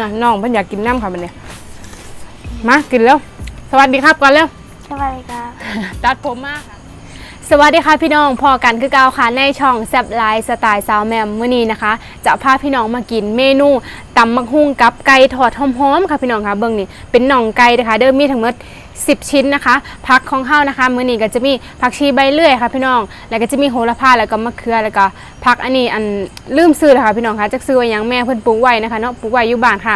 น่ะน้องเพิ่นอยากกินน้ำค่ะมันเนี่ยมากินแล้ว สวัสดีครับก่อนเร็วสวัสดีครับตัดผมมากค่ะ สวัสดีค่ะพี่น้องพอกันคือเกาค่ะในช่องแซบไลฟ์สไตล์สาวแมมมื้อนี้นะคะ จะพาพี่น้องมากินเมนูตำมักหุ่งกับไก่ทอดหอมๆค่ะพี่น้องค่ะเบิ่งนี่เป็นน่องไก่นะคะ เดิมมีทั้งหมด 10 ชิ้นนะคะผักของข้าวนะคะ มื้อนี้ก็จะมีผักชีใบเลื่อยค่ะพี่น้อง แล้วก็จะมีโหระพาแล้วก็มะเขือแล้วก็ผักอันนี้อันลืมซื้อเลยค่ะพี่น้องค่ะจักซื้อไว้ยังแม่เพิ่นปลูกไว้นะคะเนาะปลูกไว้อยู่บ้านค่ะ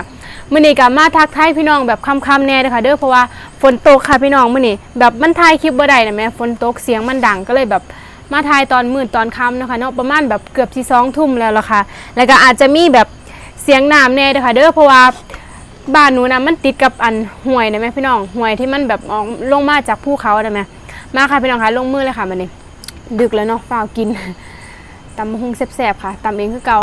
มื้อนี้ก็มาทักทายพี่น้องแบบค่ำๆแน่เด้อค่ะเด้อเพราะว่าฝนตกค่ะพี่น้องมื้อนี้แบบมันถ่ายคลิปบ่ได้นะแม่ฝนตกเสียงมันดังก็เลยแบบมาถ่ายตอนมืดตอนค่ำนะคะเนาะประมาณแบบเกือบที่2ทุ่มแล้วล่ะค่ะ แล้วก็อาจจะมีแบบเสียงน้ำแน่เด้อค่ะเด้อเพราะว่า บ้านหนูนะมันติดกับอันห่วยนะแม่พี่น้องห่วยที่มันแบบออกลงมาจากภูเขานะแม่มาค่ะพี่น้องค่ะลงมือเลยค่ะมันนี่ดึกแล้วเนาะฝ้ากินตำหุงแสบๆค่ะตำเองคือเก่า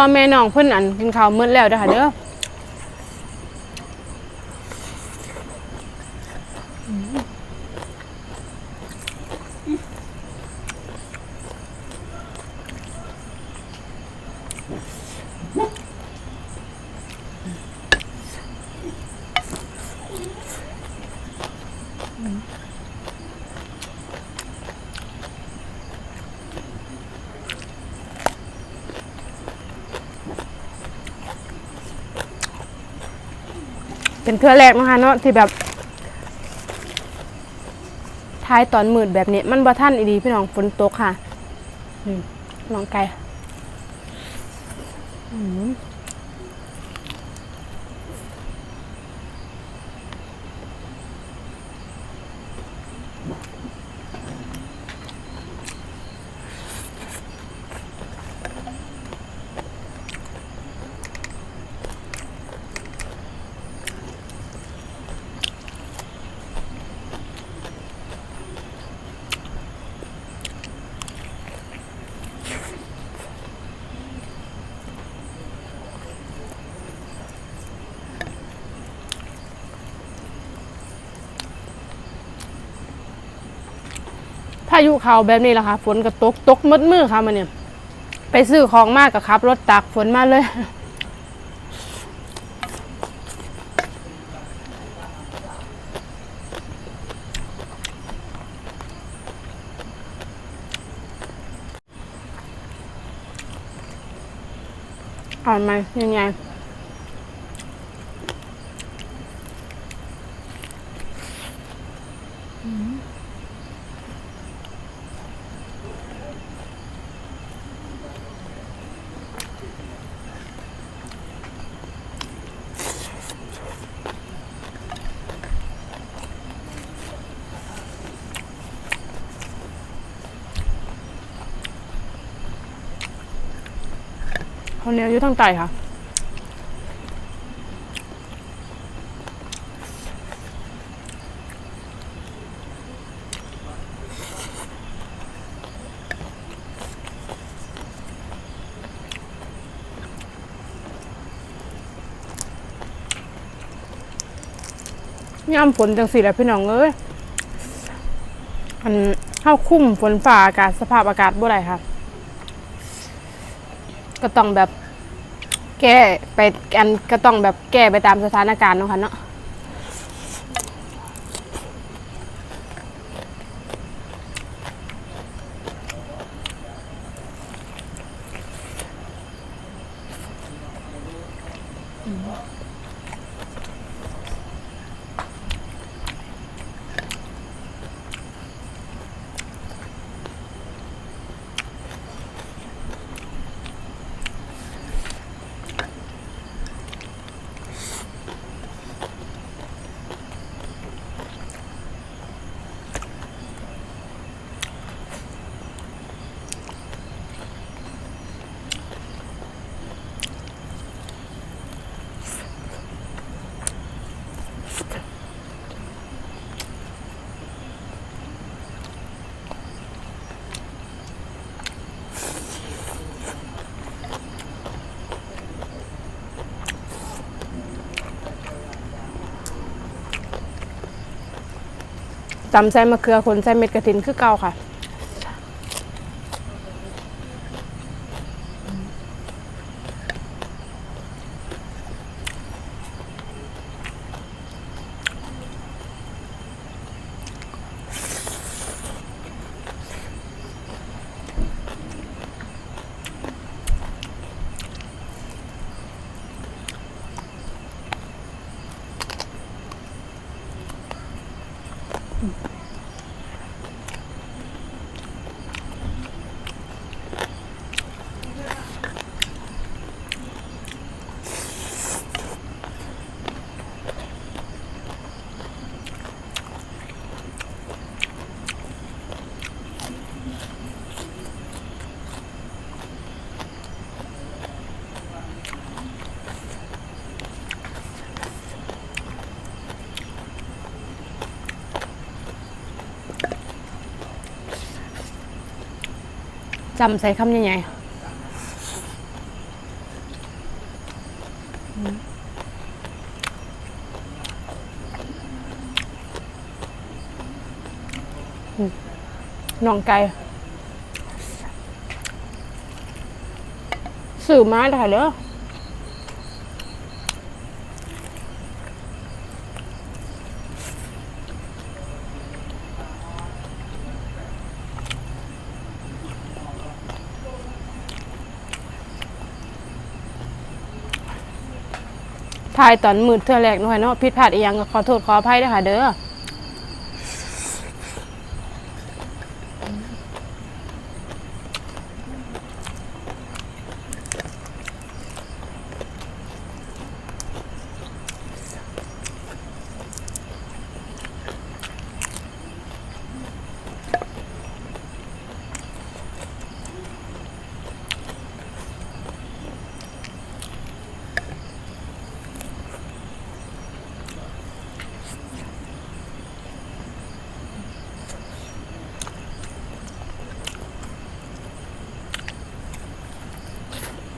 พ่อแม่น้องเพิ่นอันกินข้าวมื้อแล้วเด้อค่ะเด้อ เป็นเทื่อแรกนะคะเนาะที่แบบท้ายตอนมืดแบบนี้ มันบ่ทันอีดีพี่น้องฝนตกค่ะลองไก่ายุเขาแบบนี้แหละค่ะ ฝนก็ตกตกหมดมือค่ะมันเนี่ยไปซื้อของมากกับขับ รถตากฝนมาเลย อ่านไหมยังไง เขาวเหนียวอยู่ทางใต้ค่ะ ย่ำฝนจังสีแหละพี่น้องเอ้ยอันเข้าคุ้มฝนฝ่าอากาศสภาพอากาศบ่ไรค่ะ ก็ต้องแบบ แก้ไปอันก็ต้องแบบแก้ไปตามสถานการณ์เนาะค่ะเนาะ จำใส่มะเขือคนใส่เม็ดกระถินคือเก่าค่ะ Mm-hmm. จำใส่คำยังไงน้องไก่สื่อมาได้เลย อถ่ายตอนมืดเธอแรกหน่อยเนาะผิดพลาดอีกอย่างก็ขอโทษขออภัยด้วยค่ะเด้อ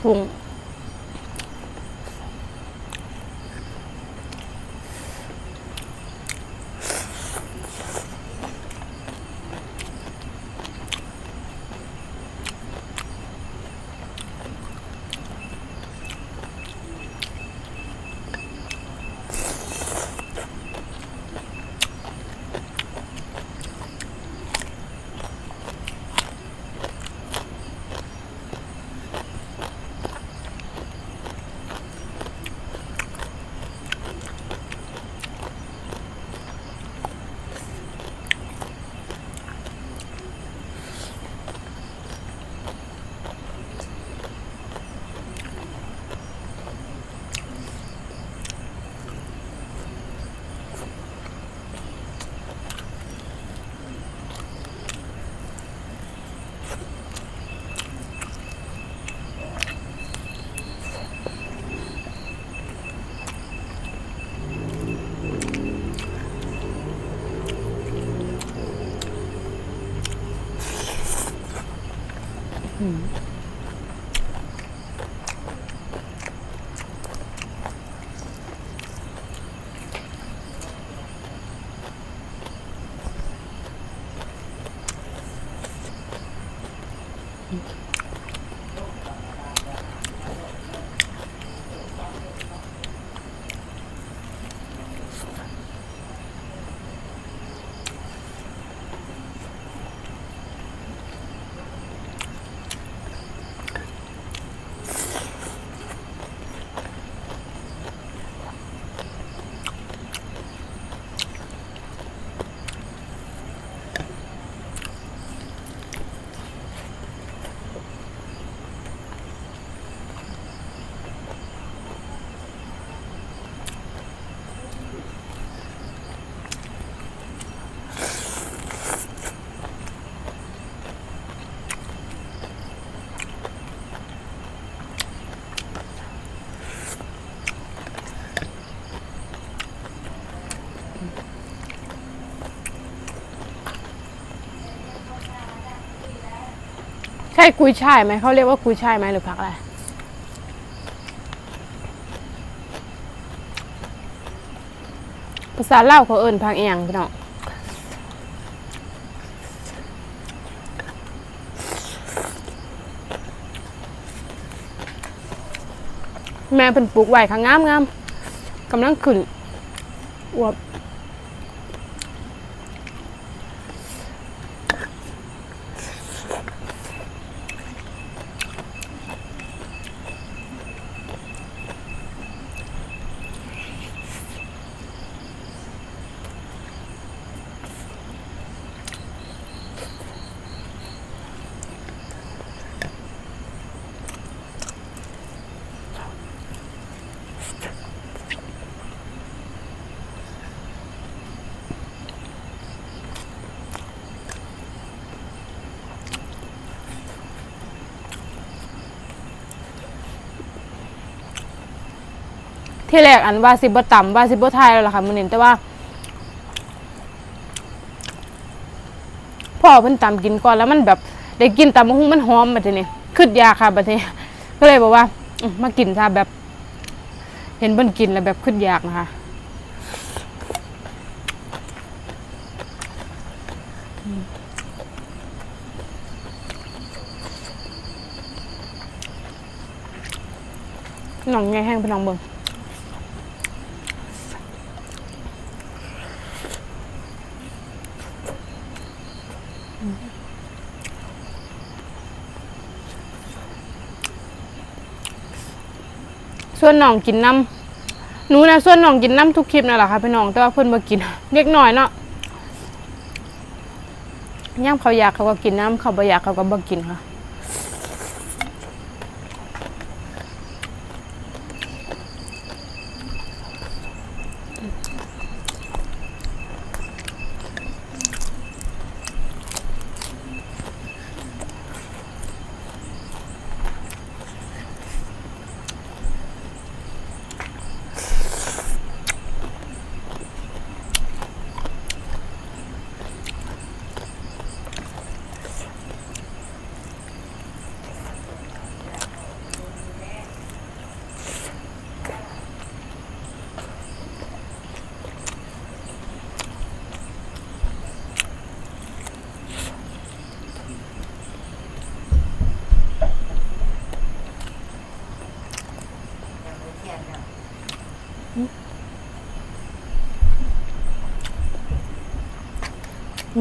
พุง ใช่กุยช่ายไหมเขาเรียกว่ากุยช่ายไหมหรือผักอะไรภาษาเล่าเขาเอิ้นผักอียงพี่น้องแม่เพิ่นปลูกไว้ข้างงามงามกำลังขึ้นอวบ ที่แรกอันว่าสิบ่ต่ำว่าสิบ่ทยแล้วล่ะค่ะมื้อนี้แต่ว่าพ่อเพิ่นตำกินก่อนแล้วมันแบบได้กินตำบักหุ่งมันหอมบัดนี้ขึ้นยาค่ะบัดนี้ ก็เลยบอกว่ามากินซะแบบ เห็นเพิ่นกินแล้วแบบขึ้นยากนะคะน่องไงแห้งพี่น้องเบิ่ง ส่วนน้องกินน้ำหนูนะส่วนน้องกินน้ำทุกคลิปนั่นแหละค่ะพี่น้องแต่ว่าเพื่อนบ่กินเล็กน้อยเนาะย่างเขาอยากเขาก็กินน้ำเขาบ่อยากเขาก็บ่กินค่ะ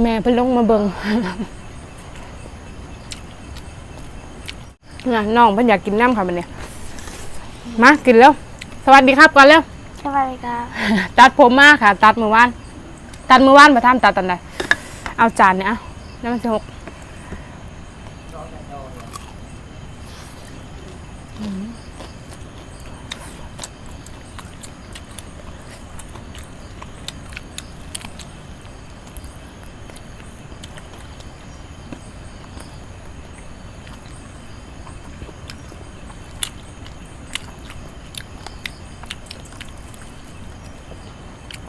แม่เพิ่นลงมาเบิ่งน่ะน้องเพิ่นอยากกินน้ำค่ะมันเนี่ยมากินแล้ว สวัสดีครับก่อนแล้วสวัสดีครับตัดผมมาค่ะ ตัดมือวาน ตัดมือวานมาทำตัดตันใดเอาจานเนี่ยเอาแล้วมันจะหก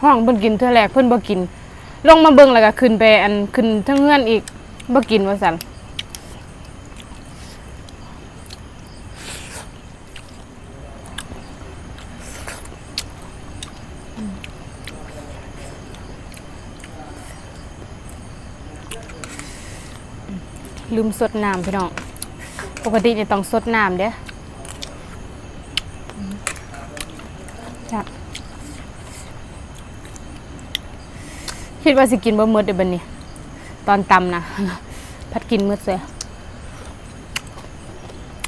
ห้องเพิ่นกินเท่าแรกเพิ่นบ่กิน ลงมาเบิ่งแล้วก็ขึ้นไปอันขึ้นทั้งเงื่อนอีกบ่กินว่าซั่นลืมสดน้ำพี่น้อง ปกตินี่ต้องสดน้ำเด้อจ้ะ คิดว่าสิกินบ่หมดเดี๋ยวบันนี้ ตอนตำนะ พัดกินหมืดเสีย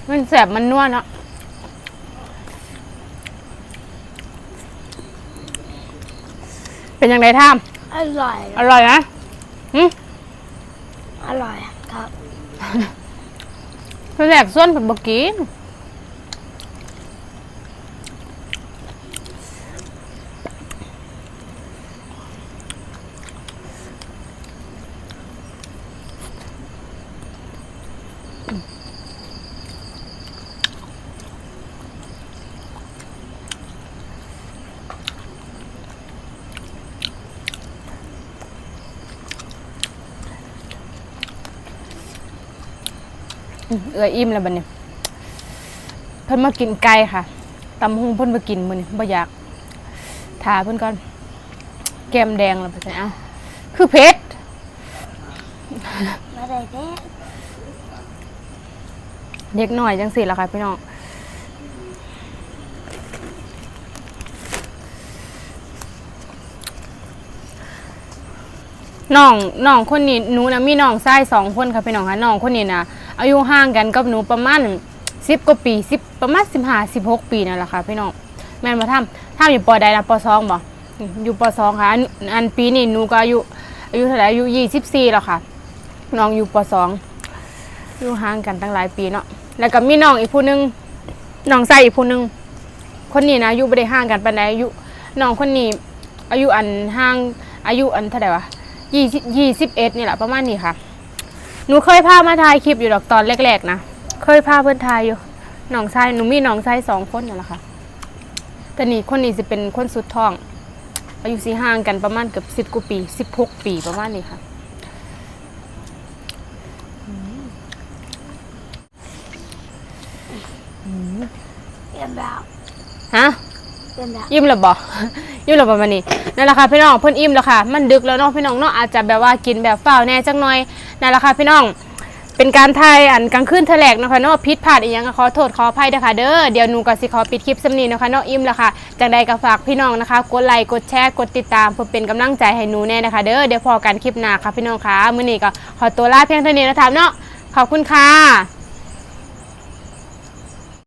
มันแสบมันนัวเนาะเป็นยังไงท่าม อร่อยอร่อยนะหืมอร่อยครับแรกส่วนผมบอกกิน เอืออิ่มแล้วบัดนี้เพิ่นมากินไก่ค่ะตำหุงเพิ่นมากินมื้อนี้บ่อยากทาเพิ่นก่อนแก้มแดงแล้วไปเอ้าคือเพชรไม่ได้เพชรเด็กหน่อยจังสิล่ะค่ะพี่น้องน้องน้องคนนี้หนูนะมีน้องชายสองคนค่ะพี่น้องค่ะน้องคนนี้นะ อายุห่างกันกับหนูประมาณสิบกว่าปีสิบประมาณสิบห้าสิบหกปีนั่นแหละค่ะพี่น้องแม่มาทำทำอยู่ปอใดนะปอสองบ่อยู่ปอสองค่ะอันปีนี้หนูก็อายุอายุเท่าไหร่อายุยี่สิบสี่แล้วค่ะ น้องอยู่ปอสองอยู่ห่างกันตั้งหลายปีเนาะแล้วก็มีน้องอีกผู้หนึงน้องชายอีกผู้หนึงคนนี้นะอายุไม่ได้ห่างกันปานใดอายุน้องคนนี้ อายุอันห่างอายุอันเท่าไหร่วะยี่ยี่สิบเอ็ดนี่แหละประมาณนี้ค่ะ หนูเคยพามาถ่ายคลิปอยู่ดอกตอนแรกๆนะเคยพาเพื่อนถ่ายอยู่น้องชายหนูมีน้องชายสองคนนั่นแหละค่ะ แต่นี่คนนี้จะเป็นคนสุดท้อง อายุสีห่างกันประมาณเกือบสิบกว่าปีสิบหกปีประมาณนี้ค่ะเปลี่ยนแบบฮะเปลี่ยนแบบอิ่มแล้วบ่อิ่มแล้วประมาณนี้ นั่นแหละค่ะพี่น้องเพิ่นอิ่มแล้วค่ะ มันดึกแล้วเนาะพี่น้องเนาะอาจจะแบบว่ากินแบบเฝ้าแน่จังหน่อยนั่นแหละค่ะพี่น้องเป็นการถ่ายอันกลางคืนแถลกนะคะเนาะผิดพลาดอีหยังก็ขอโทษขออภัยด้ค่ะเด้อเดี๋ยวหนูก็สิขอปิดคลิปสำนีนะคะเนาะอิ่มแล้วค่ะจังใดก็ฝากพี่น้องนะคะกดไลค์กดแชร์กดติดตามเพื่อเป็นกำลังใจให้หนูแน่นะคะเด้อเดี๋ยวพอกันคลิปหน้าค่ะพี่น้องค่ะมื้อนี้ก็ขอตัวลาเพียงเท่านี้นะคะเนาะขอบคุณค่ะ